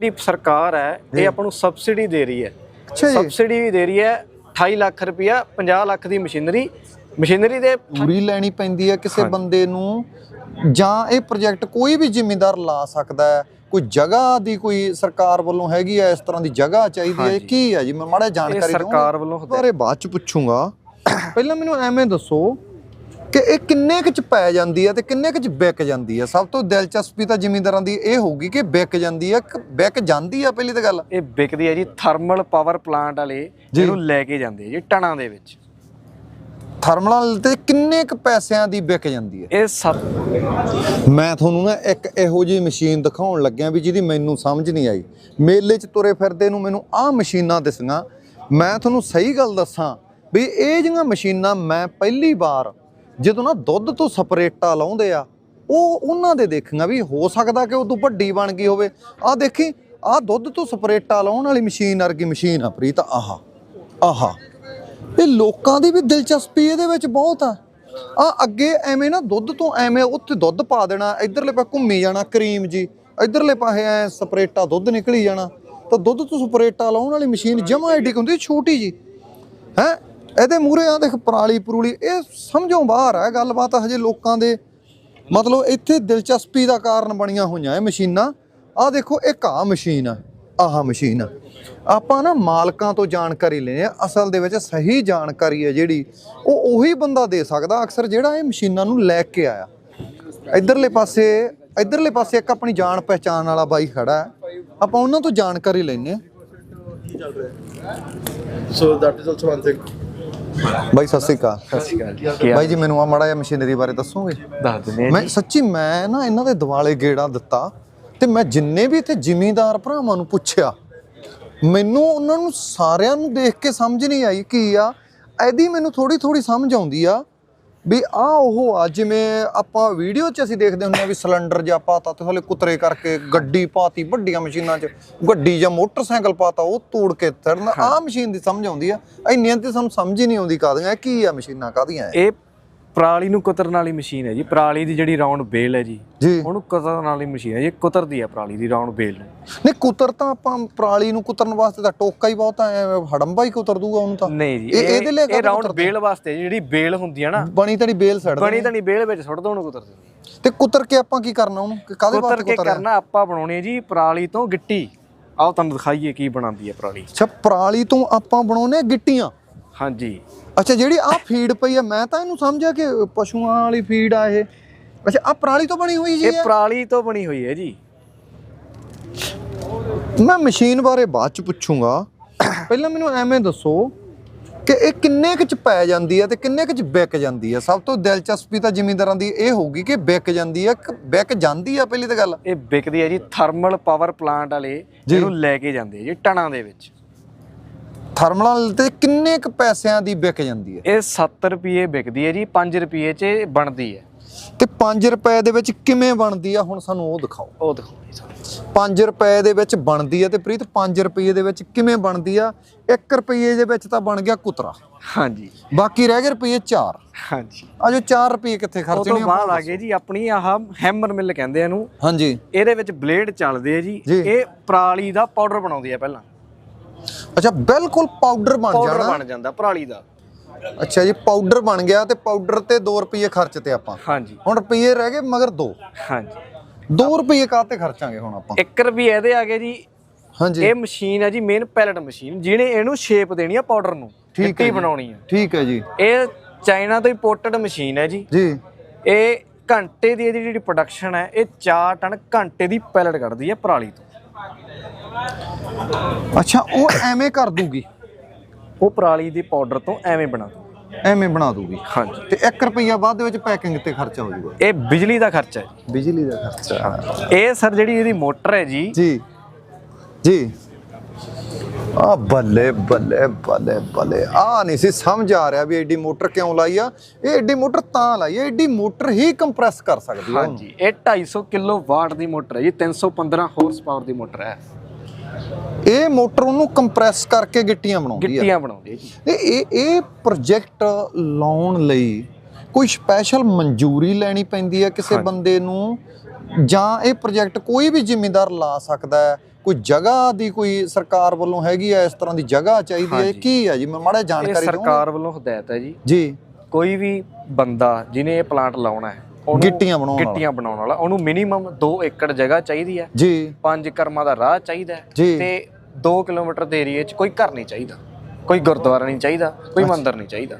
ਜਿਹੜੀ ਸਰਕਾਰ ਹੈ ਇਹ ਆਪਾਂ ਨੂੰ ਸਬਸਿਡੀ ਦੇ ਰਹੀ ਹੈ। ਅੱਛਾ ਜੀ। ਸਬਸਿਡੀ ਵੀ ਦੇ ਰਹੀ ਹੈ 28 ਲੱਖ ਰੁਪਇਆ 50 ਲੱਖ ਦੀ ਮਸ਼ੀਨਰੀ। ਮਸ਼ੀਨਰੀ ਦੇ ਪੂਰੀ ਲੈਣੀ ਪੈਂਦੀ ਹੈ ਕਿਸੇ। ਬੰਦੇ ਨੂੰ ਜਾਂ ਇਹ ਪ੍ਰੋਜੈਕਟ ਕੋਈ ਵੀ ਜ਼ਿਮੀਂਦਾਰ ਲਾ ਸਕਦਾ ਹੈ। ਕੋਈ ਜਗ੍ਹਾ ਦੀ ਕੋਈ ਸਰਕਾਰ ਵੱਲੋਂ ਹੈਗੀ ਹੈ ਇਸ ਤਰ੍ਹਾਂ ਦੀ ਜਗ੍ਹਾ ਚਾਹੀਦੀ ਹੈ। ਕੀ ਹੈ ਜੀ? ਮੈਂ ਮਾੜਾ ਜਾਣਕਾਰੀ ਸਰਕਾਰ ਦਊਂਗਾ? ਵੱਲੋਂ ਇਸ ਬਾਰੇ ਬਾਅਦ ਚ ਪੁੱਛੂੰਗਾ। ਪਹਿਲਾਂ ਮੈਨੂੰ ਐਵੇਂ ਦੱਸੋ ਕਿ ਇਹ ਕਿੰਨੇ ਕੁ ਚ ਪੈ ਜਾਂਦੀ ਹੈ ਤੇ ਕਿੰਨੇ ਕੁ ਚ ਵਿਕ ਜਾਂਦੀ ਹੈ ਸਭ ਤੋਂ ਦਿਲਚਸਪੀ ਤਾਂ ਜ਼ਿਮੀਂਦਾਰਾਂ ਦੀ ਇਹ ਹੋਊਗੀ ਕਿ ਵਿਕ ਜਾਂਦੀ ਹੈ ਕਿ ਵਿਕ ਜਾਂਦੀ ਹੈ ਪਹਿਲੀ ਤਾਂ ਗੱਲ? ਇਹ ਵਿਕਦੀ ਹੈ ਜੀ ਥਰਮਲ ਪਾਵਰ ਪਲਾਂਟ ਵਾਲੇ ਜਿਹਨੂੰ ਲੈ ਕੇ ਜਾਂਦੇ ਆ ਜੀ ਟਣਾਂ ਦੇ ਵਿੱਚ। ਥਰਮਲ ਤੇ ਕਿੰਨੇ ਕੁ ਪੈਸਿਆਂ ਦੀ ਵਿਕ ਜਾਂਦੀ ਹੈ ਇਹ ਸੱਤ ਮੈਂ ਤੁਹਾਨੂੰ ਨਾ ਇੱਕ ਇਹੋ ਜਿਹੀ ਮਸ਼ੀਨ ਦਿਖਾਉਣ ਲੱਗਿਆ ਵੀ ਜਿਹਦੀ ਮੈਨੂੰ ਸਮਝ ਨਹੀਂ ਆਈ। ਮੇਲੇ 'ਚ ਤੁਰੇ ਫਿਰਦੇ ਨੂੰ ਮੈਨੂੰ ਆਹ ਮਸ਼ੀਨਾਂ ਦਿਸੀਆਂ। ਮੈਂ ਤੁਹਾਨੂੰ ਸਹੀ ਗੱਲ ਦੱਸਾਂ ਵੀ ਇਹ ਜਿਹੀਆਂ ਮਸ਼ੀਨਾਂ ਮੈਂ ਪਹਿਲੀ ਵਾਰ ਜਦੋਂ ਨਾ ਦੁੱਧ ਤੋਂ ਸਪਰੇਟਾ ਲਾਉਂਦੇ ਆ, ਉਹ ਉਹਨਾਂ ਦੇ ਦੇਖੀਆਂ ਵੀ ਹੋ ਸਕਦਾ ਕਿ ਉਦੋਂ ਵੱਡੀ ਬਣ ਗਈ ਹੋਵੇ। ਆਹ ਦੇਖੀ, ਆਹ ਦੁੱਧ ਤੋਂ ਸਪਰੇਟਾ ਲਾਉਣ ਵਾਲੀ ਮਸ਼ੀਨ ਵਰਗੀ ਮਸ਼ੀਨ ਆ ਪ੍ਰੀਤ, ਆਹਾ ਆਹਾ। ਇਹ ਲੋਕਾਂ ਦੀ ਵੀ ਦਿਲਚਸਪੀ ਇਹਦੇ ਵਿੱਚ ਬਹੁਤ ਆ। ਆ ਅੱਗੇ ਐਵੇਂ ਨਾ ਦੁੱਧ ਤੋਂ ਐਵੇਂ ਉੱਥੇ ਦੁੱਧ ਪਾ ਦੇਣਾ, ਇਧਰਲੇ ਪਾ ਘੁੰਮੀ ਜਾਣਾ ਕਰੀਮ ਜੀ, ਇਧਰਲੇ ਪਾਸੇ ਐ ਸਪਰੇਟਾ ਦੁੱਧ ਨਿਕਲੀ ਜਾਣਾ। ਤਾਂ ਦੁੱਧ ਤੋਂ ਸਪਰੇਟਾ ਲਾਉਣ ਵਾਲੀ ਮਸ਼ੀਨ ਜਮਾ ਐਡੀ ਕੁ ਹੁੰਦੀ, ਛੋਟੀ ਜੀ। ਹੈ? ਇਹਦੇ ਮੂਰੇ ਆ ਦੇਖ ਪਰਾਲੀ ਪਰੂਲੀ, ਇਹ ਸਮਝੋਂ ਬਾਹਰ ਹੈ ਗੱਲਬਾਤ ਹਜੇ ਲੋਕਾਂ ਦੇ। ਮਤਲਬ ਇੱਥੇ ਦਿਲਚਸਪੀ ਦਾ ਕਾਰਨ ਬਣੀਆਂ ਹੋਈਆਂ ਇਹ ਮਸ਼ੀਨਾਂ। ਆ ਦੇਖੋ, ਇੱਕ ਆ ਮਸ਼ੀਨ ਆ, ਆਹ ਮਸ਼ੀਨ ਆ। ਆਪਾਂ ਨਾ ਮਾਲਕਾਂ ਤੋਂ ਜਾਣਕਾਰੀ ਲੈਣੇ ਆ ਅਸਲ ਦੇ ਵਿੱਚ ਸਹੀ ਜਾਣਕਾਰੀ ਹੈ ਜਿਹੜੀ, ਉਹ ਉਹੀ ਬੰਦਾ ਦੇ ਸਕਦਾ, ਅਕਸਰ ਜਿਹੜਾ ਇਹ ਮਸ਼ੀਨਾਂ ਨੂੰ ਲੈ ਕੇ ਆਇਆ। ਇਧਰਲੇ ਪਾਸੇ ਇਧਰਲੇ ਪਾਸੇ ਇੱਕ ਆਪਣੀ ਜਾਣ ਪਹਿਚਾਣ ਵਾਲਾ ਬਾਈ ਖੜਾ ਹੈ। ਆਪਾਂ ਉਹਨਾਂ ਤੋਂ ਜਾਣਕਾਰੀ ਲੈਣੇ ਆ So that is also one thing. ਬਾਈ ਸਤਿ ਸ੍ਰੀ ਅਕਾਲ। ਸਤਿ ਸ਼੍ਰੀ ਅਕਾਲ ਬਾਈ ਜੀ ਮੈਨੂੰ ਆ ਮਾੜਾ ਜਿਹਾ ਮਸ਼ੀਨਰੀ ਬਾਰੇ ਦੱਸੋਗੇ? ਦੱਸ ਦਿੰਦੇ ਆ ਮੈਂ ਸੱਚੀ ਮੈਂ ਨਾ ਇਹਨਾਂ ਦੇ ਦਿਵਾਲੇ ਗੇੜਾ ਦਿੱਤਾ ਤੇ ਮੈਂ ਜਿੰਨੇ ਵੀ ਇੱਥੇ ਜ਼ਿਮੀਂਦਾਰ ਭਰਾਵਾਂ ਨੂੰ ਪੁੱਛਿਆ ਮੈਨੂੰ ਉਹਨਾਂ ਨੂੰ ਸਾਰਿਆਂ ਨੂੰ ਦੇਖ ਕੇ ਸਮਝ ਨਹੀਂ ਆਈ ਕੀ ਆ। ਇਹਦੀ ਮੈਨੂੰ ਥੋੜੀ ਥੋੜੀ ਸਮਝ ਆਉਂਦੀ ਆ ਵੀ ਆ ਉਹ ਆ ਜਿਵੇਂ ਆਪਾਂ ਵੀਡੀਓ 'ਚ ਅਸੀਂ ਦੇਖਦੇ ਹੁੰਦੇ ਆ ਵੀ ਸਿਲੰਡਰ ਜਿਹਾ ਪਾਤਾ ਤੇ ਹਲੇ ਕੁਤਰੇ ਕਰਕੇ ਗੱਡੀ ਪਾਤੀ ਵੱਡੀਆਂ ਮਸ਼ੀਨਾਂ 'ਚ ਗੱਡੀ ਜਾਂ ਮੋਟਰਸਾਈਕਲ ਪਾਤਾ ਉਹ ਤੋੜ ਕੇ ਤੜਨਾ ਆ ਮਸ਼ੀਨ ਦੀ ਸਮਝ ਆਉਂਦੀ ਆ ਇੰਨੀਆਂ ਤੇ ਸਾਨੂੰ ਸਮਝ ਹੀ ਨਹੀਂ ਆਉਂਦੀ ਕਾਹਦੀਆਂ ਇਹ ਕੀ ਆ ਮਸ਼ੀਨਾਂ ਕਾਹਦੀਆਂ ਇਹ? ਪਰਾਲੀ ਨੂੰ ਕੁਤਰਨ ਵਾਲੀ ਮਸ਼ੀਨ ਹੈ ਜੀ ਪਰਾਲੀ ਦੀ ਜਿਹੜੀ ਰਾਉਂਡ ਬੇਲ ਹੈ ਜੀ ਜੀ। ਉਹਨੂੰ ਕੁਤਰਨ ਵਾਲੀ ਮਸ਼ੀਨ ਹੈ ਜੀ ਕੁਤਰਦੀ ਹੈ ਪਰਾਲੀ ਦੀ ਰਾਉਂਡ ਬੇਲ ਨੂੰ। ਨਹੀਂ ਕੁਤਰ ਤਾਂ ਆਪਾਂ ਪਰਾਲੀ ਨੂੰ ਕੁਤਰਨ ਵਾਸਤੇ ਤਾਂ ਟੋਕਾ ਹੀ ਬਹੁਤ ਐਵੇਂ ਹੜੰਬਾ ਹੀ ਕੁਤਰ ਦੂਗਾ ਉਹਨੂੰ ਤਾਂ। ਨਹੀਂ ਜੀ ਇਹ- ਇਹਦੇ ਲਈ ਇਹ ਰਾਉਂਡ? ਬੇਲ ਵਾਸਤੇ ਜਿਹੜੀ ਬੇਲ ਹੁੰਦੀ ਹੈ ਨਾ। ਬਣੀ ਤੜੀ ਬੇਲ ਸੜ ਬਣੀ ਤਣੀ ਬੇਲ ਵਿੱਚ ਸੁੱਟ ਦੋ ਉਹਨੂੰ ਕੁਤਰ ਦਿੰਦੀ ਤੇ ਕੁਤਰ ਕੇ ਆਪਾਂ ਕੀ ਕਰਨਾ ਉਹਨੂੰ? ਕਾਦੇ ਕੁਤਰ ਵਾਸਤੇ ਕੇ ਕੁਤਰ ਕਰਨਾ ਆਪਾਂ ਬਣਾਉਣੀ ਹੈ ਜੀ ਪਰਾਲੀ ਤੋਂ ਗਿੱਟੀ। ਆਓ ਤੁਹਾਨੂੰ ਦਿਖਾਈਏ ਕੀ ਬਣਾਉਂਦੀ ਹੈ ਪਰਾਲੀ। ਅੱਛਾ ਪਰਾਲੀ ਤੋਂ ਆਪਾਂ ਬਣਾਉਨੇ ਗਿੱਟੀਆਂ। ਹਾਂਜੀ। ਅੱਛਾ ਜਿਹੜੀ ਆ ਫੀਡ ਪਈ ਆ ਮੈਂ ਤਾਂ ਇਹਨੂੰ ਸਮਝਿਆ ਕਿ ਪਸ਼ੂਆਂ ਵਾਲੀ ਫੀਡ ਆ ਇਹ। ਅੱਛਾ ਆ ਪਰਾਲੀ ਤੋਂ ਬਣੀ ਹੋਈ ਜੀ ਇਹ ਪਰਾਲੀ ਤੋਂ ਬਣੀ ਹੋਈ ਹੈ ਜੀ। ਮੈਂ ਮਸ਼ੀਨ ਬਾਰੇ ਬਾਅਦ ਚ ਪੁੱਛੂੰਗਾ। ਪਹਿਲਾਂ ਮੈਨੂੰ ਐਵੇਂ ਦੱਸੋ ਕਿ ਇਹ ਕਿੰਨੇ ਕੁ ਚ ਪੈ ਜਾਂਦੀ ਹੈ ਤੇ ਕਿੰਨੇ ਕੁ ਚ ਵਿਕ ਜਾਂਦੀ ਹੈ ਸਭ ਤੋਂ ਦਿਲਚਸਪੀ ਤਾਂ ਜ਼ਿਮੀਂਦਾਰਾਂ ਦੀ ਇਹ ਹੋਊਗੀ ਕਿ ਵਿਕ ਜਾਂਦੀ ਹੈ ਵਿਕ ਜਾਂਦੀ ਹੈ ਪਹਿਲੀ ਤਾਂ ਗੱਲ? ਇਹ ਵਿਕਦੀ ਹੈ ਜੀ ਥਰਮਲ ਪਾਵਰ ਪਲਾਂਟ ਵਾਲੇ ਜਿਹਨੂੰ ਲੈ ਕੇ ਜਾਂਦੇ ਆ ਜੀ ਟਣਾਂ ਦੇ ਵਿੱਚ। ਥਰਮਲ ਤੇ ਕਿੰਨੇ ਕੁ ਪੈਸਿਆਂ ਦੀ ਵਿਕ ਜਾਂਦੀ ਹੈ? ਇਹ 70 ਰੁਪਏ ਵਿਕਦੀ ਹੈ ਜੀ 5 ਰੁਪਏ 'ਚ ਬਣਦੀ ਹੈ। ਤੇ 5 ਰੁਪਏ ਦੇ ਵਿੱਚ ਕਿਵੇਂ ਬਣਦੀ ਆ? ਹੁਣ ਸਾਨੂੰ ਉਹ ਦਿਖਾਓ। ਉਹ ਦਿਖਾਓ ਜੀ ਸਾਨੂੰ। 5 ਰੁਪਏ ਦੇ ਵਿੱਚ ਬਣਦੀ ਆ ਤੇ ਪ੍ਰੀਤ 5 ਰੁਪਏ ਦੇ ਵਿੱਚ ਕਿਵੇਂ ਬਣਦੀ ਆ? 1 ਰੁਪਏ ਦੇ ਵਿੱਚ ਤਾਂ ਬਣ ਗਿਆ ਕੁਤਰਾ। ਹਾਂਜੀ। ਬਾਕੀ ਰਹਿ ਗਏ ਰੁਪਏ 4 ਹਾਂਜੀ। ਆ ਜੋ 4 ਰੁਪਏ ਕਿੱਥੇ ਉਹ ਖਰਚਣੇ ਤੋਂ ਬਾਅਦ ਆ ਗਏ ਜੀ ਆਪਣੀ ਆਹ ਹੈਮਰ ਮਿਲ ਕਹਿੰਦੇ ਆ ਇਹਨੂੰ। ਹਾਂਜੀ। ਇਹਦੇ ਵਿੱਚ ਬਲੇਡ ਚੱਲਦੇ ਆ ਜੀ। ਇਹ ਪਰਾਲੀ ਦਾ ਪਾਊਡਰ ਬਣਾਉਂਦੀ ਆ ਪਹਿਲਾਂ। ਅੱਛਾ ਬਿਲਕੁਲ ਪਾਊਡਰ ਬਣ ਪਾਊਡਰ ਜਾਣਾ। ਬਣ ਜਾਂਦਾ ਪਰਾਲੀ ਦਾ। ਅੱਛਾ ਜੀ ਪਾਊਡਰ ਬਣ ਗਿਆ ਤੇ ਪਾਊਡਰ ਤੇ 2 ਰੁਪਏ ਖਰਚ ਤੇ ਆਪਾਂ। ਹਾਂਜੀ। ਹੁਣ ਰੁਪਏ ਰਹਿ ਗਏ ਮਗਰ 2 ਹਾਂਜੀ। 2 ਰੁਪਏ ਕਾਹਤੇ ਖਰਚਾਂਗੇ ਹੁਣ ਆਪਾਂ? 1 ਰੁਪਏ ਇਹਦੇ ਆ ਗਏ ਜੀ। ਹਾਂਜੀ। ਇਹ ਮਸ਼ੀਨ ਹੈ ਜੀ ਮੇਨ ਪੈਲਟ ਮਸ਼ੀਨ ਜਿਹਨੇ ਇਹਨੂੰ ਸ਼ੇਪ ਦੇਣੀ ਆ ਪਾਊਡਰ ਨੂੰ ਠੀਕ ਹੈ। ਬਣਾਉਣੀ ਆ। ਠੀਕ ਹੈ ਜੀ। ਇਹ ਚਾਈਨਾ ਤੋਂ ਇੰਪੋਰਟਡ ਮਸ਼ੀਨ ਹੈ ਜੀ। ਜੀ। ਇਹ ਘੰਟੇ ਦੀ ਇਹਦੀ ਜਿਹੜੀ ਪ੍ਰੋਡਕਸ਼ਨ ਹੈ ਇਹ 4 ਟਨ ਘੰਟੇ ਦੀ ਪੈਲਟ ਕੱਢਦੀ ਹੈ ਪਰਾਲੀ ਤੋਂ। ਅੱਛਾ ਉਹ ਐਵੇਂ ਕਰ ਦੂਗੀ। ਉਹ ਪਰਾਲੀ ਦੇ ਪਾਊਡਰ ਤੋਂ ਐਵੇਂ ਬਣਾ ਦੂ। ਐਵੇਂ ਬਣਾ ਦੂਗੀ। ਹਾਂਜੀ। ਤੇ 1 ਰੁਪਈਆ ਬਾਅਦ ਦੇ ਵਿੱਚ ਪੈਕਿੰਗ ਤੇ ਖਰਚਾ ਹੋ ਜਾਊਗਾ। ਇਹ ਬਿਜਲੀ ਦਾ ਖਰਚਾ ਹੈ। ਬਿਜਲੀ ਦਾ ਖਰਚਾ। ਇਹ ਸਰ ਜਿਹੜੀ ਇਹਦੀ ਮੋਟਰ ਹੈ ਜੀ ਜੀ। ਜੀ। ਆ ਬੱਲੇ ਬੱਲੇ ਬੱਲੇ ਬੱਲੇ। ਆ ਨਹੀਂ ਸੀ ਸਮਝ ਆ ਰਿਹਾ ਵੀ ਐਡੀ ਮੋਟਰ ਕਿਉਂ ਲਾਈ ਆ? ਇਹ ਐਡੀ ਮੋਟਰ ਤਾਂ ਲਾਈ ਆ ਐਡੀ ਮੋਟਰ ਹੀ ਕੰਪਰੈਸ ਕਰ ਸਕਦੀ ਆ। ਹਾਂਜੀ। ਇਹ 250 ਕਿਲੋ ਵਾਟ ਦੀ ਮੋਟਰ ਹੈ ਜੀ 315 ਹਾਰਸ ਪਾਵਰ ਦੀ ਮੋਟਰ ਹੈ। ਇਹ ਮੋਟਰ ਉਹਨੂੰ ਕੰਪਰੈਸ ਕਰਕੇ ਗਿੱਟੀਆਂ ਬਣਾਉਂਦੀ ਆ ਗਿੱਟੀਆਂ ਬਣਾਉਂਦੀ ਹੈ ਜੀ। ਇਹ ਇਹ ਇਹ ਪ੍ਰੋਜੈਕਟ ਲਾਉਣ ਲਈ ਕੋਈ ਸਪੈਸ਼ਲ ਮਨਜ਼ੂਰੀ ਲੈਣੀ ਪੈਂਦੀ ਹੈ ਕਿਸੇ। ਬੰਦੇ ਨੂੰ? ਜਾਂ ਇਹ ਪ੍ਰੋਜੈਕਟ ਕੋਈ ਵੀ ਜ਼ਿਮੀਂਦਾਰ ਲਾ ਸਕਦਾ ਹੈ? ਕੋਈ ਜਗ੍ਹਾ ਦੀ ਕੋਈ ਸਰਕਾਰ ਵੱਲੋਂ ਹੈਗੀ ਆ ਇਸ ਤਰ੍ਹਾਂ ਦੀ ਜਗ੍ਹਾ ਚਾਹੀਦੀ ਹੈ। ਕੀ ਹੈ ਜੀ? ਮੈਂ ਮਾੜਾ ਜਾਣਕਾਰੀ ਦਿਓ ਸਰਕਾਰ ਵੱਲੋਂ ਹਦਾਇਤ ਹੈ ਜੀ। ਜੀ। ਕੋਈ ਵੀ ਬੰਦਾ ਜਿਹਨੇ ਇਹ ਪਲਾਂਟ ਲਾਉਣਾ ਹੈ ਗਿੱਟੀਆਂ ਬਣਾਉਣ ਵਾਲਾ। ਗਿੱਟੀਆਂ ਬਣਾਉਣ ਵਾਲਾ। ਉਹਨੂੰ ਮਿਨੀਮਮ 2 ਏਕੜ ਜਗ੍ਹਾ ਚਾਹੀਦੀ ਹੈ। ਜੀ। ਪੰਜ ਕਰਮਾਂ ਦਾ ਰਾਹ ਚਾਹੀਦਾ ਹੈ। ਤੇ 2 ਕਿਲੋਮੀਟਰ ਦੇ ਏਰੀਏ 'ਚ ਕੋਈ ਘਰ ਨਹੀਂ ਚਾਹੀਦਾ। ਕੋਈ ਗੁਰਦੁਆਰਾ ਨਹੀਂ ਚਾਹੀਦਾ। ਕੋਈ ਮੰਦਿਰ ਨਹੀਂ ਚਾਹੀਦਾ।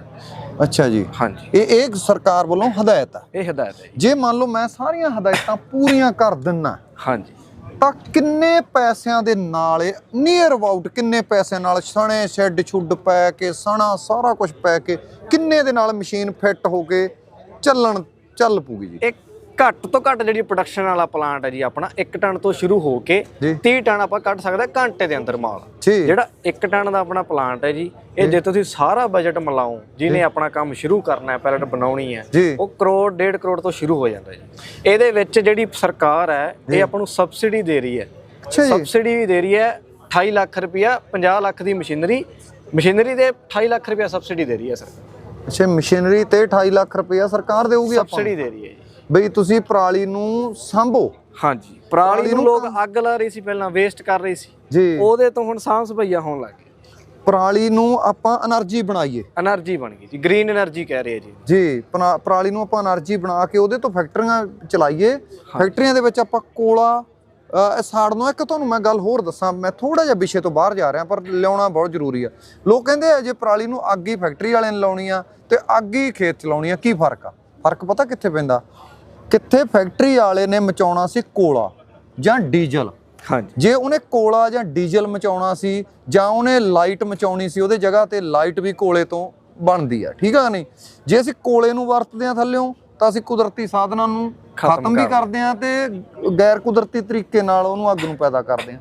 ਅੱਛਾ ਜੀ। ਹਾਂਜੀ। ਇਹ ਇਹ ਸਰਕਾਰ ਵੱਲੋਂ ਹਦਾਇਤ ਹੈ। ਇਹ ਹਦਾਇਤ ਹੈ ਜੀ। ਮੰਨ ਲਓ ਮੈਂ ਸਾਰੀਆਂ ਹਦਾਇਤਾਂ ਪੂਰੀਆਂ ਕਰ ਦਿੰਨਾ ਹਾਂਜੀ। ਤਾਂ ਕਿੰਨੇ ਪੈਸਿਆਂ ਦੇ ਨਾਲ ਨੀਅਰ ਅਬਾਊਟ ਕਿੰਨੇ ਪੈਸਿਆਂ ਨਾਲ ਸਣੇ ਸ਼ੈੱਡ ਛੁੱਡ ਪੈ ਕੇ ਸਣਾ ਸਾਰਾ ਕੁਝ ਪੈ ਕੇ ਕਿੰਨੇ ਦੇ ਨਾਲ ਮਸ਼ੀਨ ਫਿੱਟ ਹੋ ਕੇ ਚੱਲਣ ਚੱਲ ਪੂਗੀ ਜੀ। ਇਹ ਘੱਟ ਤੋਂ ਘੱਟ ਜਿਹੜੀ ਪ੍ਰੋਡਕਸ਼ਨ ਵਾਲਾ ਪਲਾਂਟ ਹੈ ਜੀ ਆਪਣਾ 1 ਟਨ ਤੋਂ ਸ਼ੁਰੂ ਹੋ ਕੇ ਜੀ। 30 ਟਨ ਆਪਾਂ ਕੱਢ ਸਕਦੇ ਘੰਟੇ ਦੇ ਅੰਦਰ ਮਾਲ। ਜਿਹੜਾ 1 ਟਨ ਦਾ ਆਪਣਾ ਪਲਾਂਟ ਹੈ ਜੀ ਇਹ ਜੇ। ਤੁਸੀਂ ਸਾਰਾ ਬਜਟ ਮਿਲਾਓ ਜਿਹਨੇ ਆਪਣਾ ਕੰਮ ਸ਼ੁਰੂ ਕਰਨਾ ਹੈ ਪੈਲਟ ਬਣਾਉਣੀ ਹੈ ਉਹ ਕਰੋੜ ਡੇਢ ਕਰੋੜ ਤੋਂ ਸ਼ੁਰੂ ਹੋ ਜਾਂਦਾ ਜੀ। ਇਹਦੇ ਵਿੱਚ ਜਿਹੜੀ ਸਰਕਾਰ ਹੈ ਇਹ ਆਪਾਂ ਨੂੰ ਸਬਸਿਡੀ ਦੇ ਰਹੀ ਹੈ। ਸਬਸਿਡੀ ਵੀ ਦੇ ਰਹੀ ਹੈ 28 ਲੱਖ ਰੁਪਇਆ 50 ਲੱਖ ਦੀ ਮਸ਼ੀਨਰੀ ਮਸ਼ੀਨਰੀ ਦੇ 28 ਲੱਖ ਰੁਪਇਆ ਸਬਸਿਡੀ ਦੇ ਰਹੀ ਹੈ ਸਰਕਾਰ ਅੱਛਾ ਮਸ਼ੀਨਰੀ ਤੇ 28 ਲੱਖ ਰੁਪਇਆ ਸਰਕਾਰ ਦੇਊਗੀ ਆਪਾਂ ਸਬਸਿਡੀ ਦੇ ਰਹੀ ਹੈ ਜੀ। ਬਈ ਤੁਸੀਂ ਪਰਾਲੀ ਨੂੰ ਸੰਭੋ। ਹਾਂਜੀ ਪਰਾਲੀ ਨੂੰ ਲੋਕ ਅੱਗ ਲਾ ਰਹੇ ਸੀ ਪਹਿਲਾਂ ਵੇਸਟ ਕਰ ਰਹੇ ਸੀ। ਜੀ। ਉਹਦੇ ਤੋਂ ਹੁਣ ਸਾਂਭ ਸੁਭਈਆ ਹੋਣ ਲੱਗ ਗਏ। ਪਰਾਲੀ ਨੂੰ ਆਪਾਂ એનર્ਜੀ ਬਣਾਈਏ। એનર્ਜੀ ਬਣ ਗਈ ਜੀ ਗ੍ਰੀਨ એનર્ਜੀ ਕਹਿ ਰਹੇ ਜੀ। ਜੀ ਪਰਾਲੀ ਨੂੰ ਆਪਾਂ એનર્ਜੀ ਬਣਾ ਕੇ ਉਹਦੇ ਤੋਂ ਫੈਕਟਰੀਆਂ ਚਲਾਈਏ। ਫੈਕਟਰੀਆਂ ਦੇ ਵਿੱਚ ਆਪਾਂ ਕੋਲਾ ਸਾੜ ਨੂੰ ਇੱਕ ਤੁਹਾਨੂੰ ਮੈਂ ਗੱਲ ਹੋਰ ਦੱਸਾਂ। ਮੈਂ ਥੋੜਾ ਜਿਹਾ ਵਿਸ਼ੇ ਤੋਂ ਬਾਹਰ ਜਾ ਰਿਹਾ ਪਰ ਲਿਆਉਣਾ ਬਹੁਤ ਜ਼ਰੂਰੀ ਆ। ਲੋਕ ਕਹਿੰਦੇ ਆ ਜੇ ਪਰਾਲੀ ਨੂੰ ਅੱਗ ਹੀ ਫੈਕਟਰੀ ਵਾਲਿਆਂ ਨੇ ਲਾਉਣੀ ਆ ਤੇ ਅੱਗ ਹੀ ਖੇਤ ਚ ਲਾਉਣੀ ਆ ਕੀ ਫ਼ਰਕ ਆ? ਫ਼ਰਕ ਪਤਾ ਕਿੱਥੇ ਪੈਂਦਾ? ਕਿੱਥੇ ਫੈਕਟਰੀ ਵਾਲੇ ਨੇ ਮਚਾਉਣਾ ਸੀ ਕੋਲਾ ਜਾਂ ਡੀਜ਼ਲ। ਹਾਂਜੀ। ਜੇ ਉਹਨੇ ਕੋਲਾ ਜਾਂ ਡੀਜ਼ਲ ਮਚਾਉਣਾ ਸੀ ਜਾਂ ਉਹਨੇ ਲਾਈਟ ਮਚਾਉਣੀ ਸੀ ਉਹਦੇ ਜਗ੍ਹਾ ਤੇ ਲਾਈਟ ਵੀ ਕੋਲੇ ਤੋਂ ਬਣਦੀ ਆ ਠੀਕ ਆ ਨਹੀਂ? ਜੇ ਅਸੀਂ ਕੋਲੇ ਨੂੰ ਵਰਤਦੇ ਆ ਥੱਲਿਓਂ ਤਾਂ ਅਸੀਂ ਕੁਦਰਤੀ ਸਾਧਨਾਂ ਨੂੰ ਖਤਮ ਵੀ ਕਰ ਕਰਦੇ ਆ ਤੇ ਗੈਰ ਕੁਦਰਤੀ ਤਰੀਕੇ ਨਾਲ ਉਹਨੂੰ ਅੱਗ ਨੂੰ ਪੈਦਾ ਕਰਦੇ ਆ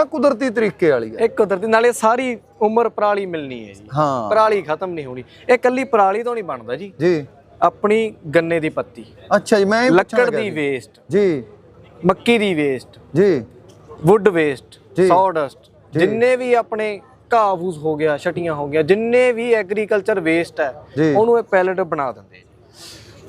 ਇਹ ਕੁਦਰਤੀ ਤਰੀਕੇ ਵਾਲੀ ਆ ਇੱਕ ਕੁਦਰਤੀ ਨਾਲੇ ਸਾਰੀ ਉਮਰ ਪਰਾਲੀ ਮਿਲਣੀ ਹੈ ਜੀ। ਹਾਂ। ਪਰਾਲੀ ਖਤਮ ਨਹੀਂ ਹੋਣੀ। ਇਹ ਕੱਲੀ ਪਰਾਲੀ ਤੋਂ ਨਹੀਂ ਬਣਦਾ ਜੀ। ਜੀ। ਆਪਣੀ ਗੰਨੇ ਦੀ ਪੱਤੀ। ਅੱਛਾ ਜੀ ਮੈਂ ਇਹ ਲੱਕੜ ਦੀ। ਵੇਸਟ ਜੀ। ਮੱਕੀ ਦੀ ਵੇਸਟ ਜੀ। Wood waste. ਸੌਡਸਟ। ਜਿੰਨੇ ਵੀ ਆਪਣੇ ਘਾਹ ਫੂਸ ਹੋ ਗਿਆ ਛਟੀਆਂ ਹੋ ਗਿਆ ਜਿੰਨੇ ਵੀ ਐਗਰੀਕਲਚਰ ਵੇਸਟ ਹੈ। ਉਹਨੂੰ ਇਹ ਪੈਲਟ ਬਣਾ ਦਿੰਦੇ ਜੀ।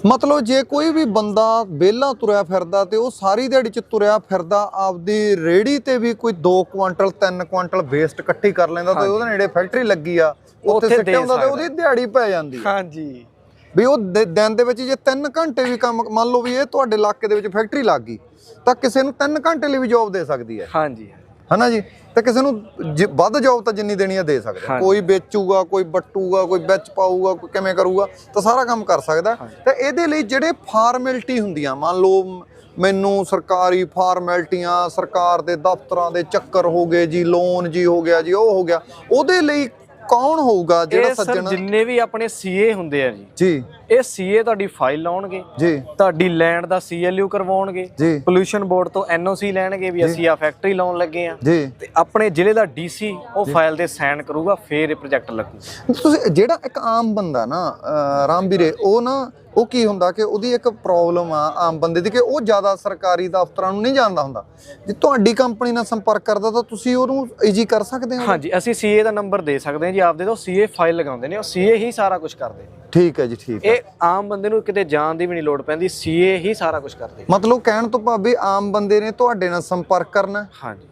ਮਤਲਬ ਜੇ ਕੋਈ ਵੀ ਬੰਦਾ ਵਿਹਲਾ ਤੁਰਿਆ ਫਿਰਦਾ ਤੇ ਉਹ ਸਾਰੀ ਦਿਹਾੜੀ ਚ ਤੁਰਿਆ ਫਿਰਦਾ ਆਪਦੀ ਰੇੜੀ ਤੇ ਵੀ ਕੋਈ 2 ਕੁਆਂਟਲ 3 ਕੁਆਂਟਲ ਵੇਸਟ ਇਕੱਠੀ ਕਰ ਲੈਂਦਾ ਤੇ ਉਹਦੇ ਨੇੜੇ ਫੈਕਟਰੀ ਲੱਗੀ ਆ ਉੱਥੇ ਸਿੱਟਿਆ ਹੁੰਦਾ ਤੇ। ਉਹਦੀ ਦਿਹਾੜੀ ਪੈ ਜਾਂਦੀ ਹਾਂਜੀ। ਵੀ ਉਹ ਦਿਨ ਦੇ ਵਿੱਚ ਜੇ 3 ਘੰਟੇ ਵੀ ਕੰਮ ਮੰਨ ਲਓ ਵੀ ਇਹ ਤੁਹਾਡੇ ਇਲਾਕੇ ਦੇ ਵਿੱਚ ਫੈਕਟਰੀ ਲੱਗ ਗਈ ਤਾਂ ਕਿਸੇ ਨੂੰ 3 ਘੰਟੇ ਲਈ ਵੀ ਜੌਬ ਦੇ ਸਕਦੀ ਹੈ। ਹਾਂਜੀ। ਹਨਾ ਜੀ? ਤੇ ਕਿਸੇ ਨੂੰ ਜ- ਵੱਧ ਜੌਬ ਤਾਂ ਜਿੰਨੀ ਦੇਣੀ ਆ ਦੇ ਸਕਦਾ। ਕੋਈ ਵੇਚੂਗਾ ਕੋਈ ਬੱਟੂਗਾ ਕੋਈ ਵਿੱਚ ਪਾਊਗਾ ਕੋਈ ਕਿਵੇਂ ਕਰੂਗਾ ਤਾਂ ਸਾਰਾ ਕੰਮ ਕਰ ਸਕਦਾ। ਤੇ ਇਹਦੇ ਲਈ ਜਿਹੜੇ ਫਾਰਮੈਲਿਟੀ ਹੁੰਦੀਆਂ ਮੰਨ ਲਓ ਮੈਨੂੰ ਸਰਕਾਰੀ ਫਾਰਮੈਲਿਟੀਆਂ ਸਰਕਾਰ ਦੇ ਦਫ਼ਤਰਾਂ ਦੇ ਚੱਕਰ ਹੋ ਗਏ ਜੀ ਲੋਨ ਜੀ ਹੋ ਗਿਆ ਜੀ ਉਹ ਹੋ ਗਿਆ। ਉਹਦੇ ਲਈ ਕੌਣ ਹੋਊਗਾ ਜਿਹੜਾ ਸੱਜਣ ਜਿੰਨੇ ਵੀ ਆਪਣੇ ਸੀਏ ਹੁੰਦੇ ਆ ਜੀ ਜੀ। ਇਹ ਸੀਏ ਤੁਹਾਡੀ ਫਾਈਲ ਲਾਉਣਗੇ। ਜੀ। ਤੁਹਾਡੀ ਲੈਂਡ ਦਾ ਸੀਐਲਯੂ ਕਰਵਾਉਣਗੇ। ਜੀ। ਪੋਲੂਸ਼ਨ ਬੋਰਡ ਤੋਂ ਐਨਓਸੀ ਲੈਣਗੇ ਵੀ ਅਸੀਂ ਆ ਫੈਕਟਰੀ ਲਾਉਣ ਲੱਗੇ ਆ ਜੀ। ਤੇ ਆਪਣੇ ਜ਼ਿਲ੍ਹੇ ਦਾ ਡੀਸੀ ਉਹ ਫਾਈਲ ਤੇ ਸਾਈਨ ਕਰੂਗਾ ਫੇਰ ਇਹ ਪ੍ਰੋਜੈਕਟ ਲੱਗੂ। ਤੁਸੀਂ ਜਿਹੜਾ ਇੱਕ ਆਮ ਬੰਦਾ ਨਾ ਅਹ ਰਾਮ ਵੀਰੇ ਉਹ ਨਾ ਉਹ ਕੀ ਹੁੰਦਾ ਕਿ ਉਹਦੀ ਇੱਕ ਪ੍ਰੋਬਲਮ ਆ ਆਮ ਬੰਦੇ ਦੀ ਕਿ ਉਹ ਜ਼ਿਆਦਾ ਸਰਕਾਰੀ ਦਫ਼ਤਰਾਂ ਨੂੰ ਨਹੀਂ ਜਾਣਦਾ ਹੁੰਦਾ। ਜੇ ਤੁਹਾਡੀ ਕੰਪਨੀ ਨਾਲ ਸੰਪਰਕ ਕਰਦਾ ਤਾਂ ਤੁਸੀਂ ਉਹਨੂੰ ਈਜੀ ਕਰ ਸਕਦੇ ਹੋ। ਹਾਂਜੀ ਅਸੀਂ ਸੀਏ ਦਾ ਨੰਬਰ ਦੇ ਸਕਦੇ ਹਾਂ ਜੀ ਆਪਦੇ ਤੋਂ ਸੀਏ ਫਾਈਲ ਲਗਾਉਂਦੇ ਨੇ ਉਹ ਸੀਏ ਹੀ ਸਾਰਾ ਕੁਝ ਕਰਦੇ ਨੇ। ਠੀਕ ਹੈ ਜੀ ਠੀਕ ਹੈ। ਇਹ ਆਮ ਬੰਦੇ ਨੂੰ ਕਿਤੇ ਜਾਣ ਦੀ ਵੀ ਨਹੀਂ ਲੋੜ ਪੈਂਦੀ ਸੀਏ ਹੀ ਸਾਰਾ ਕੁਝ ਕਰਦੇ। ਮਤਲਬ ਕਹਿਣ ਤੋਂ ਭਾਵੇਂ ਆਮ ਬੰਦੇ ਨੇ ਤੁਹਾਡੇ ਨਾਲ ਸੰਪਰਕ ਕਰਨਾ ਹਾਂਜੀ।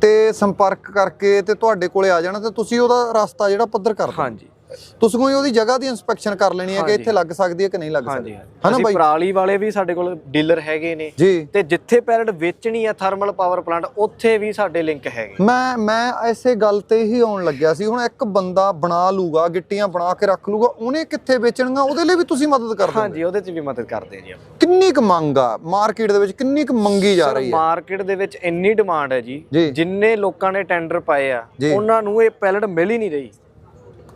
ਤੇ ਸੰਪਰਕ ਕਰਕੇ ਤੇ ਤੁਹਾਡੇ ਕੋਲੇ ਆ ਜਾਣਾ ਤੇ ਤੁਸੀਂ ਉਹਦਾ ਰਸਤਾ ਜਿਹੜਾ ਪੱਧਰ ਕਰ ਦਿਓ ਹਾਂਜੀ। ਤੁਸੀਂ ਕੋਈ ਉਹਦੀ ਜਗ੍ਹਾ ਦੀ ਇਨਸਪੈਕਸ਼ਨ ਕਰ ਲੈਣੀ ਹੈ ਕਿ। ਇੱਥੇ ਲੱਗ ਸਕਦੀ ਹੈ ਕਿ ਨਹੀਂ ਲੱਗ ਸਕਦੀ। ਹਨਾ ਬਾਈ? ਪਰਾਲੀ ਵਾਲੇ ਵੀ ਸਾਡੇ ਕੋਲ ਡੀਲਰ ਹੈਗੇ ਨੇ। ਤੇ ਜਿੱਥੇ ਪੈਰਟ ਵੇਚਣੀ ਆ ਥਰਮਲ ਪਾਵਰ ਪਲਾਂਟ ਉੱਥੇ ਵੀ ਸਾਡੇ ਲਿੰਕ ਹੈਗੇ। ਮੈਂ ਮੈਂ ਐਸੇ ਗੱਲ ਤੇ ਹੀ ਆਉਣ ਲੱਗਿਆ ਸੀ। ਹੁਣ ਇੱਕ ਬੰਦਾ ਬਣਾ ਲੂਗਾ ਗਿੱਟੀਆਂ ਬਣਾ ਕੇ ਰੱਖ ਲੂਗਾ ਉਹਨੇ ਕਿੱਥੇ ਵੇਚਣੀਆਂ? ਉਹਦੇ ਲਈ ਵੀ ਤੁਸੀਂ ਮਦਦ ਕਰ ਦਿਓ ਹਾਂਜੀ ਉਹਦੇ 'ਚ ਵੀ ਮਦਦ ਕਰਦੇ ਜੀ ਆਪਾਂ। ਕਿੰਨੀ ਕੁ ਮੰਗ ਆ? ਮਾਰਕੀਟ ਦੇ ਵਿੱਚ ਕਿੰਨੀ ਕੁ ਮੰਗੀ ਜਾ ਰਹੀ ਹੈ ਮਾਰਕੀਟ ਦੇ ਵਿੱਚ ਇੰਨੀ ਡਿਮਾਂਡ ਹੈ ਜੀ। ਜਿੰਨੇ ਲੋਕਾਂ ਨੇ ਟੈਂਡਰ ਪਾਏ ਆ। ਉਹਨਾਂ ਨੂੰ ਇਹ ਪੈਲਟ ਮਿਲ ਹੀ ਨਹੀਂ ਰਹੀ।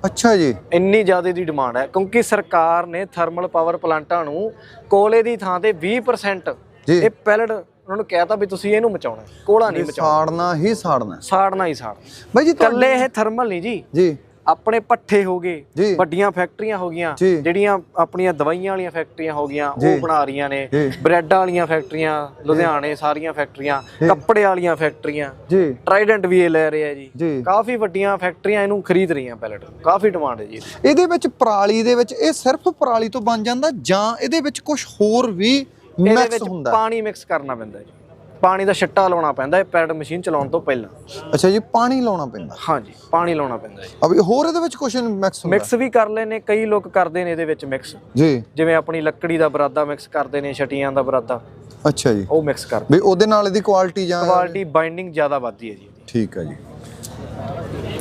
ਅੱਛਾ ਜੀ। ਇੰਨੀ ਜ਼ਿਆਦਾ ਦੀ ਡਿਮਾਂਡ ਹੈ ਕਿਉਂਕਿ ਸਰਕਾਰ ਨੇ ਥਰਮਲ ਪਾਵਰ ਪਲਾਂਟਾਂ ਨੂੰ ਕੋਲੇ ਦੀ ਥਾਂ ਤੇ 20% ਜੀ। ਇਹ ਪੈਲਟ ਉਹਨਾਂ ਨੂੰ ਕਹਿਤਾ ਵੀ ਤੁਸੀਂ ਇਹਨੂੰ ਮਚਾਉਣਾ ਕੋਲਾ ਨਹੀਂ ਮਚਾਉਣਾ। ਸਾੜਨਾ ਹੀ ਸਾੜਨਾ ਸਾੜਨਾ ਹੀ ਸਾੜਨਾ। ਬਾਈ ਜੀ ਕੱਲੇ ਇਹ ਥਰਮਲ ਨਹੀਂ ਜੀ। ਜੀ। ਆਪਣੇ ਪੱਠੇ ਹੋ ਗਏ। ਵੱਡੀਆਂ ਫੈਕਟਰੀਆਂ ਹੋ ਗਈਆਂ। ਜਿਹੜੀਆਂ ਆਪਣੀਆਂ ਦਵਾਈਆਂ ਵਾਲੀਆਂ ਫੈਕਟਰੀਆਂ ਹੋ ਗਈਆਂ। ਉਹ ਬਣਾ ਰਹੀਆਂ ਨੇ। ਬ੍ਰੈਡਾਂ ਵਾਲੀਆਂ ਫੈਕਟਰੀਆਂ ਲੁਧਿਆਣੇ ਸਾਰੀਆਂ ਫੈਕਟਰੀਆਂ ਕੱਪੜੇ ਵਾਲੀਆਂ ਫੈਕਟਰੀਆਂ ਜੀ ਟਰਾਈਡੈਂਟ ਵੀ ਇਹ ਲੈ ਰਿਹਾ ਜੀ ਕਾਫੀ ਵੱਡੀਆਂ ਫੈਕਟਰੀਆਂ ਇਹਨੂੰ ਖਰੀਦ ਰਹੀਆਂ ਪੈਲਟ ਕਾਫੀ ਡਿਮਾਂਡ ਹੈ ਜੀ ਇਹਦੀ। ਵਿੱਚ ਪਰਾਲੀ ਦੇ ਵਿੱਚ ਇਹ ਸਿਰਫ ਪਰਾਲੀ ਤੋਂ ਬਣ ਜਾਂਦਾ ਜਾਂ ਇਹਦੇ ਵਿੱਚ ਕੁਝ ਹੋਰ ਵੀ ਮਿਕਸ ਹੁੰਦਾ ਪਾਣੀ ਮਿਕਸ ਕਰਨਾ ਪੈਂਦਾ ਜੀ ਪਾਣੀ ਦਾ ਛਿੱਟਾ ਲਾਉਣਾ ਪੈਂਦਾ ਹੈ ਪੈਡ ਮਸ਼ੀਨ ਚਲਾਉਣ ਤੋਂ ਪਹਿਲਾਂ। ਅੱਛਾ ਜੀ ਪਾਣੀ ਲਾਉਣਾ ਪੈਂਦਾ। ਹਾਂਜੀ ਪਾਣੀ ਲਾਉਣਾ ਪੈਂਦਾ ਹੈ ਅਬ ਹੋਰ ਇਹਦੇ ਵਿੱਚ ਕੁਝ ਮਿਕਸ ਹੁੰਦਾ? ਮਿਕਸ ਵੀ ਕਰ ਲੈਨੇ ਕਈ ਲੋਕ ਕਰਦੇ ਨੇ ਇਹਦੇ ਵਿੱਚ ਮਿਕਸ ਜੀ। ਜਿਵੇਂ ਆਪਣੀ ਲੱਕੜੀ ਦਾ ਬਰਾਦਾ ਮਿਕਸ ਕਰਦੇ ਨੇ ਛਟੀਆਂ ਦਾ ਬਰਾਦਾ। ਅੱਛਾ ਜੀ। ਉਹ ਮਿਕਸ ਕਰਦੇ। ਵੀ ਉਹਦੇ ਨਾਲ ਇਹਦੀ ਕੁਆਲਿਟੀ ਜਾਂ ਕੁਆਲਿਟੀ ਬਾਈਂਡਿੰਗ ਜ਼ਿਆਦਾ ਵੱਧਦੀ ਹੈ ਜੀ। ਠੀਕ ਹੈ ਜੀ।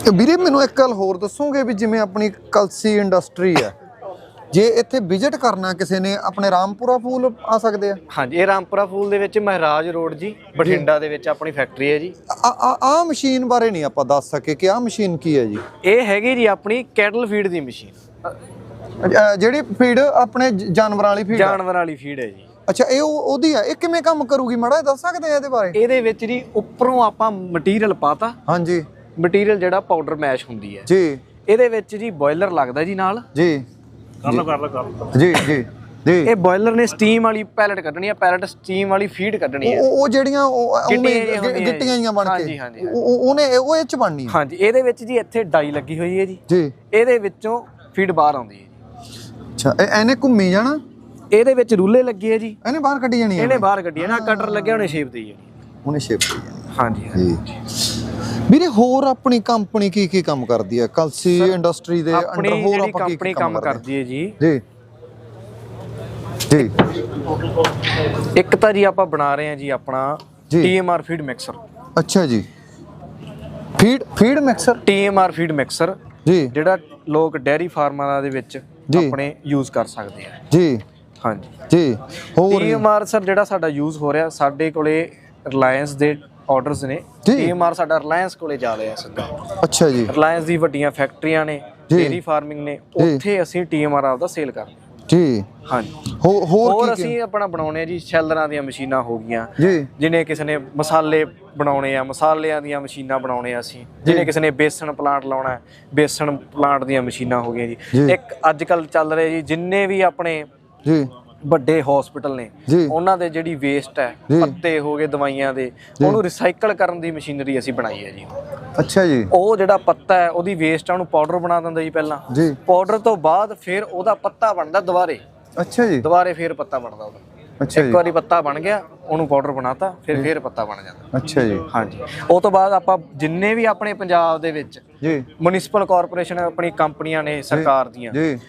ਤੇ ਵੀਰੇ ਮੈਨੂੰ ਇੱਕ ਗੱਲ ਹੋਰ ਦੱਸੋਗੇ ਵੀ ਜਿਵੇਂ ਆਪਣੀ ਕਲਸੀ ਇੰਡਸਟਰੀ ਹੈ ਜੇ ਇੱਥੇ ਵਿਜ਼ਿਟ ਕਰਨਾ ਕਿਸੇ ਨੇ ਆਪਣੇ ਰਾਮਪੁਰਾ ਫੂਲ ਆ ਸਕਦੇ ਆ? ਹਾਂਜੀ ਇਹ ਰਾਮਪੁਰਾ ਫੂਲ ਦੇ ਵਿੱਚ ਮਹਾਰਾਜ ਰੋਡ ਜੀ ਬਠਿੰਡਾ ਦੇ ਵਿੱਚ ਆਪਣੀ ਫੈਕਟਰੀ ਹੈ ਜੀ। ਆ ਆ ਮਸ਼ੀਨ ਬਾਰੇ ਨਹੀਂ ਆਪਾਂ ਦੱਸ ਸਕੇ ਕਿ ਆ ਮਸ਼ੀਨ ਕੀ ਹੈ ਜੀ? ਇਹ ਹੈਗੀ ਜੀ ਆਪਣੀ ਕੈਟਲ ਫੀਡ ਦੀ ਮਸ਼ੀਨ। ਜਿਹੜੀ ਫੀਡ ਆਪਣੇ ਜਾਨਵਰਾਂ ਵਾਲੀ ਫੀਡ ਜਾਨਵਰਾਂ ਵਾਲੀ ਫੀਡ ਹੈ ਜੀ। ਅੱਛਾ ਇਹ ਉਹ- ਉਹਦੀ ਆ? ਇਹ ਕਿਵੇਂ ਕੰਮ ਕਰੂਗੀ? ਮਾੜਾ ਦੱਸ ਸਕਦੇ ਆ ਇਹਦੇ ਬਾਰੇ? ਇਹਦੇ ਵਿੱਚ ਜੀ ਉੱਪਰੋਂ ਆਪਾਂ ਮਟੀਰੀਅਲ ਪਾਤਾ। ਹਾਂਜੀ। ਮਟੀਰੀਅਲ ਜਿਹੜਾ ਪਾਊਡਰ ਮੈਸ਼ ਹੁੰਦੀ ਹੈ। ਜੀ। ਇਹਦੇ ਵਿੱਚ ਜੀ ਬੋਇਲਰ ਲੱਗਦਾ ਜੀ ਨਾਲ। ਜੀ। ਕਰ ਲਓ ਕਰ ਲਓ ਜੀ ਜੀ ਜੀ। ਇਹ ਬੋਇਲਰ ਨੇ ਸਟੀਮ ਵਾਲੀ ਪੈਲਟ ਕੱਢਣੀ ਹੈ ਪੈਲਟ ਸਟੀਮ ਵਾਲੀ ਫੀਡ ਕੱਢਣੀ ਹੈ ਉਹ ਉਹ ਜਿਹੜੀਆਂ ਗਿੱਟੀਆਂ ਜੀਆਂ ਬਣ ਕੇ। ਉਹਨੇ ਉਹ ਇਹ ਚ ਬਣਨੀ ਹੈ ਹਾਂਜੀ ਇਹਦੇ ਵਿੱਚ ਜੀ ਇੱਥੇ ਡਾਈ ਲੱਗੀ ਹੋਈ ਹੈ ਜੀ। ਜੀ। ਇਹਦੇ ਵਿੱਚੋਂ ਫੀਡ ਬਾਹਰ ਆਉਂਦੀ ਹੈ ਜੀ। ਅੱਛਾ ਇਹ ਐਨੇ ਘੁੰਮੀ ਜਾਣਾ? ਇਹਦੇ ਵਿੱਚ ਰੂਲੇ ਲੱਗੇ ਹੈ ਜੀ। ਇਹਨੇ ਬਾਹਰ ਕੱਢੀ ਜਾਣੀ ਹੈ ਇਹਨੇ ਬਾਹਰ ਕੱਢੀ ਹੈ ਨਾ ਕਟਰ ਲੱਗਿਆ ਉਹਨੇ ਸ਼ੇਪ ਦੇਈ ਹੈ ਉਹਨੇ ਸ਼ੇਪ ਦੀ ਜਾਣੀ ਹਾਂਜੀ ਹਾਂਜੀ। ਜੀ। ਵੀਰੇ ਹੋਰ ਆਪਣੀ ਕੰਪਨੀ ਕੀ ਕੀ ਕੰਮ ਕਰਦੀ ਹੈ? ਕਲਸੀ ਇੰਡਸਟਰੀ ਦੇ ਅੰਡਰ ਹੋਰ ਆਪਾਂ ਕੀ ਕੰਪਨੀ ਕੰਮ ਕਰਦੇ ਹੈ ਜੀ। ਜੀ। ਜੀ। ਇੱਕ ਤਾਂ ਜੀ ਆਪਾਂ ਬਣਾ ਰਹੇ ਹਾਂ ਜੀ ਆਪਣਾ। TMR ਫੀਡ ਮਿਕਸਰ ਅੱਛਾ ਜੀ। Feed feed mixer TMR feed mixer ਜੀ। ਜਿਹੜਾ ਲੋਕ ਡੈਰੀ ਫਾਰਮਾਂ ਦੇ ਵਿੱਚ। ਆਪਣੇ ਯੂਜ਼ ਕਰ ਸਕਦੇ ਆ। ਜੀ। ਹਾਂਜੀ। ਜੀ। ਹੋਰ TMR ਸਰ ਜਿਹੜਾ ਸਾਡਾ ਯੂਜ਼ ਹੋ ਰਿਹਾ ਸਾਡੇ ਕੋਲੇ ਰਿਲਾਇੰਸ ਦੇ ਆਰਡਰਸ ਨੇ। ਜੀ। TMR ਸਾਡਾ ਰਿਲਾਇੰਸ ਕੋਲੇ ਜਾ ਰਿਹਾ ਸਿੱਧਾ। ਅੱਛਾ ਜੀ। ਰਿਲਾਇੰਸ ਦੀ ਵੱਡੀਆਂ ਫੈਕਟਰੀਆਂ ਨੇ ਜੀ। ਡੇਰੀ ਫਾਰਮਿੰਗ ਨੇ ਉੱਥੇ ਅਸੀਂ TMR ਆਪਦਾ ਸੇਲ ਕਰਦੇ ਹਾਂ। ਜੀ। ਹਾਂਜੀ। ਹੋ- ਹੋਰ ਹੋਰ ਕੀ ਅਸੀਂ ਆਪਣਾ ਬਣਾਉਣੇ ਆ ਜੀ ਸ਼ੈਲਰਾਂ ਦੀਆਂ ਮਸ਼ੀਨਾਂ ਹੋ ਗਈਆਂ। ਜੀ। ਜਿਹਨੇ ਕਿਸੇ ਨੇ ਮਸਾਲੇ ਬਣਾਉਣੇ ਆ ਮਸਾਲਿਆਂ ਦੀਆਂ ਮਸ਼ੀਨਾਂ ਬਣਾਉਣੇ ਆ ਅਸੀਂ। ਜਿਹਨੇ ਕਿਸੇ ਨੇ ਬੇਸਣ ਪਲਾਂਟ ਲਾਉਣਾ ਹੈ ਬੇਸਣ ਪਲਾਂਟ ਦੀਆਂ ਮਸ਼ੀਨਾਂ ਹੋ ਗਈਆਂ ਜੀ। ਜੀ। ਇੱਕ ਅੱਜ ਕੱਲ ਚੱਲ ਰਿਹਾ ਜੀ ਜਿੰਨੇ ਵੀ ਆਪਣੇ ਜੀ। ਵੱਡੇ ਹਸਪੀਟਲ ਨੇ। ਜੀ। ਉਹਨਾਂ ਦੇ ਜਿਹੜੀ ਵੇਸਟ ਹੈ ਜੀ। ਪੱਤੇ ਹੋ ਗਏ ਦਵਾਈਆਂ ਦੇ ਉਹਨੂੰ ਰਿਸਾਈਕਲ ਕਰਨ ਦੀ ਮਸ਼ੀਨਰੀ ਅਸੀਂ ਬਣਾਈ ਹੈ ਜੀ। ਅੱਛਾ ਜੀ। ਉਹ ਜਿਹੜਾ ਪੱਤਾ ਹੈ ਉਹਦੀ ਵੇਸਟ ਆ ਉਹਨੂੰ ਪਾਊਡਰ ਬਣਾ ਦਿੰਦਾ ਜੀ ਪਹਿਲਾਂ। ਜੀ। ਪਾਊਡਰ ਤੋਂ ਬਾਅਦ ਫਿਰ ਉਹਦਾ ਪੱਤਾ ਬਣਦਾ ਦੁਬਾਰੇ। ਅੱਛਾ ਜੀ। ਦੁਬਾਰੇ ਫਿਰ ਪੱਤਾ ਬਣਦਾ ਉਹਦਾ। ਅੱਛਾ ਇੱਕ ਜੀ ਵਾਰੀ ਪੱਤਾ ਬਣ ਗਿਆ ਉਹਨੂੰ ਪਾਊਡਰ ਬਣਾਤਾ ਫਿਰ ਫਿਰ ਪੱਤਾ ਬਣ ਜਾਂਦਾ। ਅੱਛਾ ਜੀ। ਹਾਂਜੀ। ਉਹ ਤੋਂ ਬਾਅਦ ਆਪਾਂ ਜਿੰਨੇ ਵੀ ਆਪਣੇ ਪੰਜਾਬ ਦੇ ਵਿੱਚ ਜੀ। ਮਿਊਨਿਸਪਲ ਕਾਰਪੋਰੇਸ਼ਨ ਆਪਣੀ ਕੰਪਨੀਆਂ ਨੇ ਸਰਕਾਰ ਦੀਆਂ ਜੀ।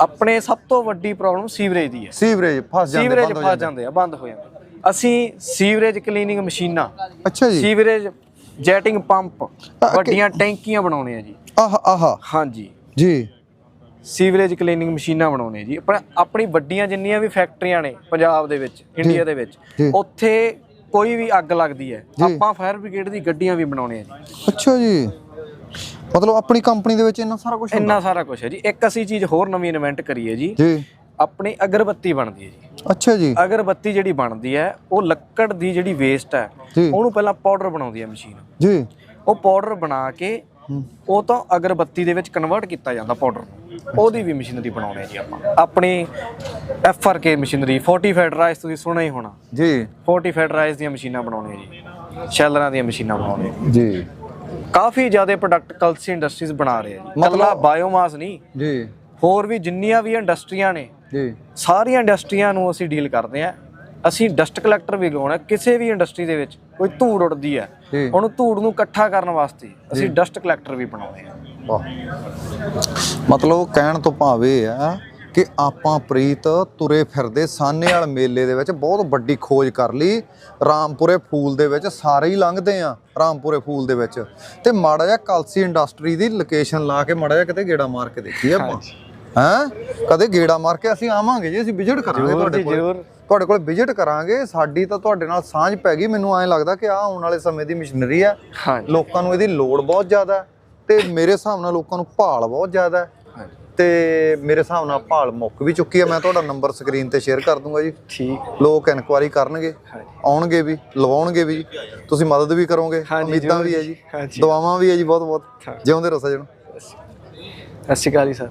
ਆਪਣੇ ਸਭ ਤੋਂ ਵੱਡੀ ਪ੍ਰੋਬਲਮ ਸੀਵਰੇਜ ਦੀ ਹੈ। ਸੀਵਰੇਜ ਫਸ ਜਾਂਦੇ ਸੀਵਰੇਜ ਬੰਦ ਹੋ ਫਸ ਜਾਂਦੇ। ਆ ਬੰਦ ਹੋ ਜਾਂਦੇ ਅਸੀਂ ਸੀਵਰੇਜ ਕਲੀਨਿੰਗ ਮਸ਼ੀਨਾਂ ਅੱਛਾ ਜੀ। ਸੀਵਰੇਜ ਜੈਟਿੰਗ ਪੰਪ ਵੱਡੀਆਂ ਟੈਂਕੀਆਂ ਬਣਾਉਣੇ ਆ ਜੀ। ਆਹ ਆਹ। ਹਾਂਜੀ। ਜੀ। ਸੀਵਰੇਜ ਕਲੀਨਿੰਗ ਮਸ਼ੀਨਾਂ ਬਣਾਉਣੇ ਜੀ। ਆਪਣਾ ਆਪਣੀ ਵੱਡੀਆਂ ਜਿੰਨੀਆਂ ਵੀ ਫੈਕਟਰੀਆਂ ਨੇ ਪੰਜਾਬ ਦੇ ਵਿੱਚ ਇੰਡੀਆ ਦੇ ਵਿੱਚ। ਉੱਥੇ ਕੋਈ ਵੀ ਅੱਗ ਲੱਗਦੀ ਹੈ। ਆਪਾਂ ਫਾਇਰ ਬ੍ਰਿਗੇਡ ਦੀ ਗੱਡੀਆਂ ਵੀ ਬਣਾਉਣੇ ਆ ਜੀ। ਅੱਛਾ ਜੀ। ਮਤਲਬ ਆਪਣੀ ਕੰਪਨੀ ਦੇ ਵਿੱਚ ਇੰਨਾ ਸਾਰਾ ਕੁਝ ਇੰਨਾ ਸਾਰਾ ਕੁਝ ਹੈ ਜੀ। ਇੱਕ ਅਸੀਂ ਚੀਜ਼ ਹੋਰ ਨਵੀਂ ਇਨਵੈਂਟ ਕਰੀ ਹੈ ਜੀ। ਜੀ। ਆਪਣੀ ਅਗਰਬੱਤੀ ਬਣਦੀ ਹੈ ਜੀ। ਅੱਛਾ ਜੀ। ਅਗਰਬੱਤੀ ਜਿਹੜੀ ਬਣਦੀ ਹੈ ਉਹ ਲੱਕੜ ਦੀ ਜਿਹੜੀ ਵੇਸਟ ਹੈ ਉਹਨੂੰ ਪਹਿਲਾਂ ਪਾਊਡਰ ਬਣਾਉਂਦੀ ਹੈ ਮਸ਼ੀਨ ਜੀ। ਉਹ ਪਾਊਡਰ ਬਣਾ ਕੇ ਉਹ ਤੋਂ ਅਗਰਬੱਤੀ ਦੇ ਵਿੱਚ ਕਨਵਰਟ ਕੀਤਾ ਜਾਂਦਾ ਪਾਊਡਰ ਉਹਦੀ ਵੀ ਮਸ਼ੀਨਰੀ ਬਣਾਉਣੇ ਆ ਜੀ ਆਪਾਂ। ਆਪਣੀ ਐਫਆਰਕੇ ਮਸ਼ੀਨਰੀ 40 ਫੈਡਰਾਈਜ਼ ਤੁਸੀਂ ਸੁਣਿਆ ਹੀ ਹੋਣਾ। ਜੀ। 40 ਫੈਡਰਾਈਜ਼ ਦੀਆਂ ਮਸ਼ੀਨਾਂ ਬਣਾਉਣੇ ਜੀ। ਸ਼ੈਲਰਾਂ ਦੀਆਂ ਮਸ਼ੀਨਾਂ ਬਣਾਉਣੇ ਜੀ। ਕਾਫੀ ਜ਼ਿਆਦਾ ਪ੍ਰੋਡਕਟ ਕਲਸੀ ਇੰਡਸਟਰੀਜ਼ ਬਣਾ ਰਹੇ ਆ ਜੀ। ਕੱਲਾ ਬਾਇਓਮਾਸ ਨਹੀਂ। ਜੀ। ਹੋਰ ਵੀ ਜਿੰਨੀਆਂ ਵੀ ਇੰਡਸਟਰੀਆਂ ਨੇ ਜੀ। ਸਾਰੀਆਂ ਇੰਡਸਟਰੀਆਂ ਨੂੰ ਅਸੀਂ ਡੀਲ ਕਰਦੇ ਆ। ਅਸੀਂ ਡਸਟ ਕਲੈਕਟਰ ਵੀ ਲਗਾਉਣਾ ਕਿਸੇ ਵੀ ਇੰਡਸਟਰੀ ਦੇ ਵਿੱਚ ਕੋਈ ਧੂੜ ਉੱਡਦੀ ਹੈ ਉਹਨੂੰ ਧੂੜ ਨੂੰ ਇਕੱਠਾ ਕਰਨ ਵਾਸਤੇ ਅਸੀਂ ਡਸਟ ਕਲੈਕਟਰ ਵੀ ਬਣਾਉਂਦੇ ਆ। ਵਾਹ। ਮਤਲਬ ਕਹਿਣ ਤੋਂ ਭਾਵ ਆ ਕਿ ਆਪਾਂ ਪ੍ਰੀਤ ਤੁਰੇ ਫਿਰਦੇ ਸਾਨੇ ਵਾਲ ਮੇਲੇ ਦੇ ਵਿੱਚ ਬਹੁਤ ਵੱਡੀ ਖੋਜ ਕਰ ਲਈ। ਰਾਮਪੁਰੇ ਫੂਲ ਦੇ ਵਿੱਚ ਸਾਰੇ ਹੀ ਲੰਘਦੇ ਆ ਰਾਮਪੁਰੇ ਫੂਲ ਦੇ ਵਿੱਚ। ਤੇ ਮਾੜਾ ਜਿਹਾ ਕਲਸੀ ਇੰਡਸਟਰੀ ਦੀ ਲੋਕੇਸ਼ਨ ਲਾ ਕੇ ਮਾੜਾ ਜਿਹਾ ਕਿਤੇ ਗੇੜਾ ਮਾਰ ਕੇ ਦੇਖੀ ਆਪਾਂ। ਹੈਂ? ਕਦੇ ਗੇੜਾ ਮਾਰ ਕੇ ਅਸੀਂ ਆਵਾਂਗੇ ਜੀ ਅਸੀਂ ਵਿਜ਼ਿਟ ਕਰਾਂਗੇ ਤੁਹਾਡੇ ਕੋਲ। ਤੁਹਾਡੇ ਕੋਲ ਵਿਜ਼ਿਟ ਕਰਾਂਗੇ ਸਾਡੀ ਤਾਂ ਤੁਹਾਡੇ ਨਾਲ ਸਾਂਝ ਪੈ ਗਈ। ਮੈਨੂੰ ਐਂ ਲੱਗਦਾ ਕਿ ਆ ਆਉਣ ਵਾਲੇ ਸਮੇਂ ਦੀ ਮਸ਼ੀਨਰੀ ਆ। ਹਾਂਜੀ। ਲੋਕਾਂ ਨੂੰ ਇਹਦੀ ਲੋੜ ਬਹੁਤ ਜ਼ਿਆਦਾ ਹੈ ਤੇ ਮੇਰੇ ਹਿਸਾਬ ਨਾਲ ਲੋਕਾਂ ਨੂੰ ਭਾਲ ਬਹੁਤ ਜ਼ਿਆਦਾ ਹੈ। ਤੇ ਮੇਰੇ ਹਿਸਾਬ ਨਾਲ ਭਾਲ ਮੁੱਕ ਵੀ ਚੁੱਕੀ ਹੈ ਮੈਂ ਤੁਹਾਡਾ ਨੰਬਰ ਸਕਰੀਨ ਤੇ ਸ਼ੇਅਰ ਕਰ ਦੂੰਗਾ ਜੀ। ਠੀਕ। ਲੋਕ ਇਨਕੁਆਰੀ ਕਰਨਗੇ ਆਉਣਗੇ ਵੀ ਲਵਾਉਣਗੇ ਵੀ ਤੁਸੀਂ ਮਦਦ ਵੀ ਕਰੋਗੇ ਉਮੀਦਾਂ ਵੀ ਹੈ ਜੀ। ਦੁਆਵਾਂ ਵੀ ਹੈ ਜੀ ਬਹੁਤ ਬਹੁਤ ਜਿਉਂਦੇ ਰਹੋ ਸਜਣ। ਸਤਿ ਸ਼੍ਰੀ ਅਕਾਲ ਜੀ ਸਰ।